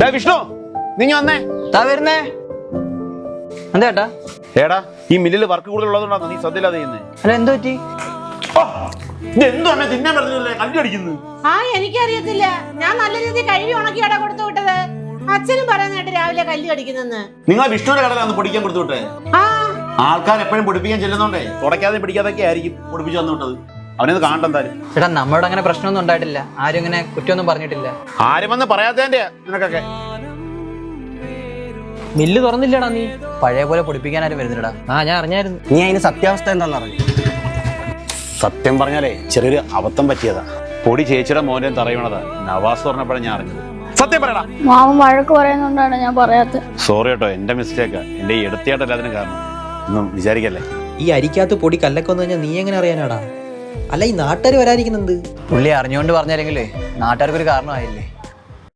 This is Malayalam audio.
ഡാ വിഷ്ണു നീ വന്നേ. താ വരുന്നേ. എന്താ ഏട്ടാ? ഏടാ ഈ മില്ലിൽ വർക്ക് കൂടുതൽ ഉള്ളതുകൊണ്ടാണ് നീ ശ്രദ്ധയില്ലാതെ ചെയ്യുന്നത് അല്ല എന്ത് പറ്റി? തിന്നാൻ പറഞ്ഞില്ലേ കല്ലി അടിക്കുന്നു ആ എനിക്കറിയത്തില്ല. ഞാൻ നല്ല രീതിയിൽ കഴുകി ഉണക്കിയാടാ കൊടുത്തു വിട്ടത്. അച്ഛനും പറയുന്നതായിട്ട് രാവിലെ കല്ല് കടിക്കുന്നെന്ന്. നിങ്ങൾ വിഷ്ണുവിന്റെ കടയിലാണ് പൊടിക്കാൻ കൊടുത്തു വിട്ടേ. ആ. ആൾക്കാർ എപ്പോഴും പൊടിപ്പിക്കാൻ ചെല്ലുന്നോണ്ടേ തുടക്കാതെ പിടിക്കാതൊക്കെ ആയിരിക്കും പൊടിപ്പിച്ചു വന്നു വിട്ടത്. അവനത് കാണണ്ട എന്തായാലും. ചേട്ടാ നമ്മളോട് അങ്ങനെ പ്രശ്നമൊന്നും ഉണ്ടായിട്ടില്ല. ആരും ഇങ്ങനെ കുറ്റമൊന്നും പറഞ്ഞിട്ടില്ല. ആരും വന്ന് പറയാത്തതിന്റെ നിനക്കൊക്കെ മില്ല് തുറന്നില്ലടാ നീ. പഴയ പോലെ പൊടിപ്പിക്കാൻ ആരും വരുന്നില്ലടാ. ആ ഞാൻ അറിഞ്ഞായിരുന്നു. നീ അതിന് സത്യാവസ്ഥ എന്താണെന്ന് അറിഞ്ഞു? സത്യം പറഞ്ഞാലേ ചെറിയൊരു അബദ്ധം പറ്റിയതാ. പൊടി ചേച്ചിയുടെ മോനെ തറയണതാ. നവാസ് പറഞ്ഞപ്പോഴാണ് ഞാൻ അറിഞ്ഞത്. സത്യം പറയടാ. മാമൻ വഴക്ക് പറയുന്നോണ്ടാണ് ഞാൻ പറയാത്തത്. സോറി കേട്ടോ എന്റെ മിസ്റ്റേക്കാ എന്റെ ഈ എടുത്തിയായിട്ടല്ല അതിന് കാരണം. ഒന്നും വിചാരിക്കല്ലേ? ഈ അരിക്കകത്ത് പൊടി കല്ലൊക്കെ വന്നു കഴിഞ്ഞാൽ നീ എങ്ങനെ അറിയാനാടാ? അല്ല ഈ നാട്ടുകാർ വരാനിരിക്കുന്നുണ്ട്. പുള്ളി അറിഞ്ഞുകൊണ്ട് പറഞ്ഞാലെങ്കിലേ നാട്ടുകാർക്കൊരു കാരണമായില്ലേ?